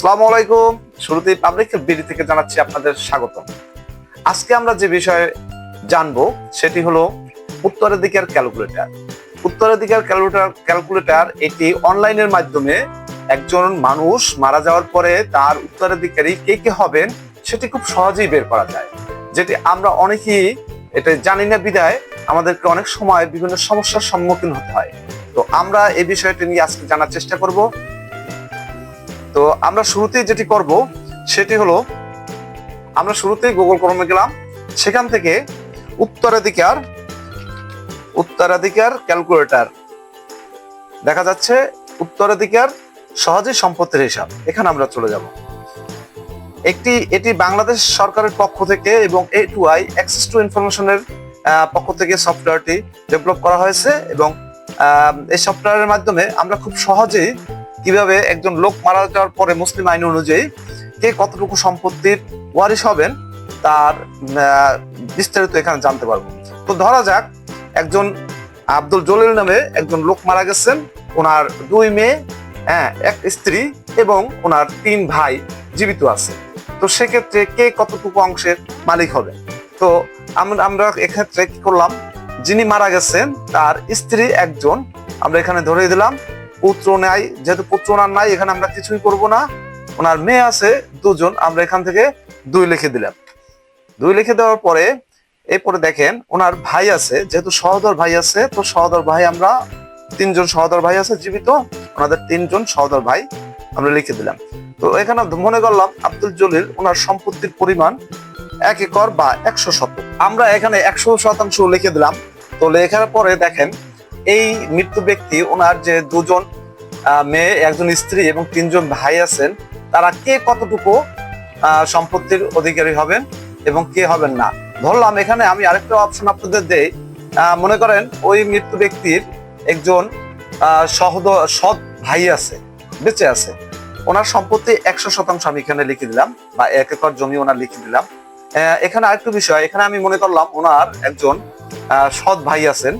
আসসালামু আলাইকুম। শুরুতেই পাবলিক বিডি থেকে জানাচ্ছি আপনাদের স্বাগতম। আজকে আমরা যে বিষয়ে জানব, সেটি হলো উত্তরাধিকার ক্যালকুলেটর উত্তরাধিকার ক্যালকুলেটর ক্যালকুলেটর এটি অনলাইনের মাধ্যমে একজন মানুষ মারা যাওয়ার পরে তার উত্তরাধিকারী কে কে হবেন, সেটি খুব সহজেই বের করা যায়। যেটি আমরা অনেকেই এটা জানি না বিদায় আমাদেরকে অনেক সময় বিভিন্ন সমস্যার সম্মুখীন হতে হয়। তো আমরা এই বিষয়টি নিয়ে আজকে জানার চেষ্টা করব। তো আমরা শুরুতেই যেটি করব, সেটি হলো, আমরা শুরুতেই গুগল ক্রমে গেলাম। সেখান থেকে উত্তরাধিকার উত্তরাধিকার ক্যালকুলেটর দেখা যাচ্ছে উত্তরাধিকার সহজে সম্পত্তির হিসাব। এখানে আমরা চলে যাব। একটি, এটি বাংলাদেশ সরকারের পক্ষ থেকে এবং A to I access to ইনফরমেশনের পক্ষ থেকে সফটওয়্যারটি ডেভেলপ করা হয়েছে এবং এই সফটওয়্যারের মাধ্যমে আমরা খুব সহজেই কীভাবে একজন লোক মারা যাওয়ার পরে মুসলিম আইন অনুযায়ী কে কতটুকু সম্পত্তির ওয়ারিশ হবেন, তার বিস্তারিত এখানে জানতে পারব। তো ধরা যাক, একজন আব্দুল জলিল নামে একজন লোক মারা গেছেন, ওনার দুই মেয়ে হ্যাঁ এক স্ত্রী এবং ওনার তিন ভাই জীবিত আছে। তো সেক্ষেত্রে কে কতটুকু অংশের মালিক হবে? তো আমরা আমরা এক্ষেত্রে কি করলাম, যিনি মারা গেছেন, তার স্ত্রী একজন, আমরা এখানে ধরে দিলাম পুত্র নাই, যেহেতু পুত্র ওনার নাই, এখানে আমরা কিছুই করব না। ওনার মেয়ে আছে, দুজন, আমরা এখান থেকে দুই লিখে দিলাম। দুই লিখে দেওয়ার পরে, এরপরে দেখেন, ওনার ভাই আছে, যেহেতু সহদর ভাই আছে, তো সহদর ভাই আমরা তিনজন সহদর ভাই আছে জীবিত, ওনাদের তিনজন সহদর ভাই আমরা লিখে দিলাম। তো এখানে মনে করলাম, আব্দুল জলিল ওনার সম্পত্তির পরিমাণ এক একর বা একশো শতক। আমরা এখানে একশো শতাংশ লিখে দিলাম। তো লেখার পরে দেখেন এই মৃত্যু ব্যক্তি, ওনার যে দুজন মেয়ে, একজন স্ত্রী এবং তিনজন ভাই আছেন, তারা কে কতটুকু সম্পত্তির অধিকারী হবেন এবং কে হবেন না? ধরলাম এখানে আমি আরেকটা অপশন আপনাদের দেই। মনে করেন ওই মৃত্যু ব্যক্তির একজন সহদ, সৎ ভাই আছে, বেঁচে আছে। ওনার সম্পত্তি একশো শতাংশ আমি এখানে লিখে দিলাম, বা এক একর জমি ওনার লিখে দিলাম। এখানে আরেকটু বিষয়, এখানে আমি মনে করলাম ওনার একজন সৎ ভাই আছেন।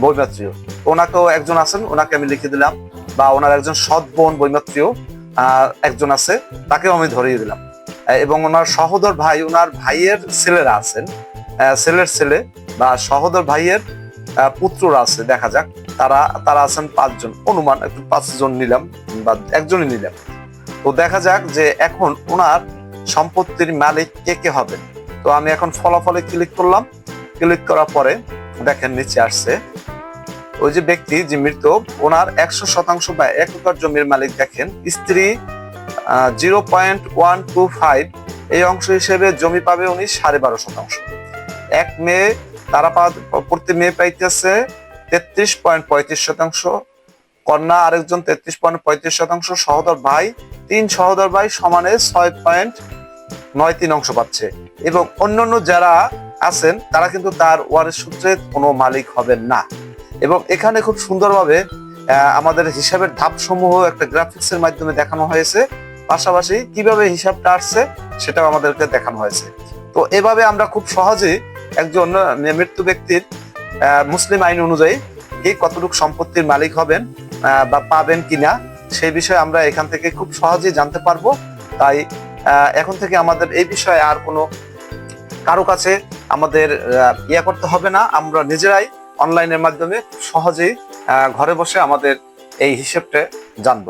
বৈমাত্রীয় ওনাকেও একজন আছেন ওনাকে আমি লিখে দিলাম বা ওনার একজন সৎ বোন বৈমাত্রীয় আহ, একজন আছে তাকেও আমি ধরিয়ে দিলাম। এবং ওনার সহোদর ভাই ওনার ভাইয়ের ছেলেরা আছেন ছেলের ছেলে বা সহোদর ভাইয়ের পুত্ররা আছে দেখা যাক তারা তারা আছেন পাঁচজন। অনুমান একটু পাঁচজন নিলাম বা একজনই নিলাম। তো দেখা যাক যে এখন ওনার সম্পত্তির মালিক কে কে হবেন তো আমি এখন ফলাফলে ক্লিক করলাম। ক্লিক করার পরে দেখেন নিচে আসছে। ওই যে ব্যক্তি, যে মৃত ওনার একশো শতাংশ বা এক একর জমির মালিক দেখেন, স্ত্রী zero point one two five, এই অংশ হিসেবে জমি পাবে উনি সাড়ে বারো শতাংশ। এক মেয়ে তারা প্রতি মেয়ে পাইতেছে তেত্রিশ পয়েন্ট পঁয়ত্রিশ শতাংশ। কন্যা আরেকজন তেত্রিশ পয়েন্ট পঁয়ত্রিশ শতাংশ। সহোদর ভাই, তিন সহোদর ভাই সমানে ছয় পয়েন্ট নয় তিন অংশ পাচ্ছে। এবং অন্যান্য যারা আছেন, তারা কিন্তু তার ওয়ারের সূত্রে কোনো মালিক হবেন না। এবং এখানে খুব সুন্দরভাবে আমাদের হিসাবের ধাপসমূহ একটা গ্রাফিক্স এর মাধ্যমে দেখানো হয়েছে। পাশাপাশি কীভাবে হিসাবটা আসছে সেটাও আমাদেরকে দেখানো হয়েছে। তো এভাবে আমরা খুব সহজেই একজন মৃত্যু ব্যক্তির মুসলিম আইন অনুযায়ী কে কতটুকু সম্পত্তির মালিক হবেন বা পাবেন কিনা, সেই বিষয়ে আমরা এখান থেকে খুব সহজেই জানতে পারব। তাই এখন থেকে আমাদের এই বিষয়ে আর কোনো কারও কাছে আমাদের ইয়া করতে হবে না। আমরা নিজেরাই অনলাইনের মাধ্যমে সহজেই ঘরে বসে আমাদের এই হিসেবটা জানব।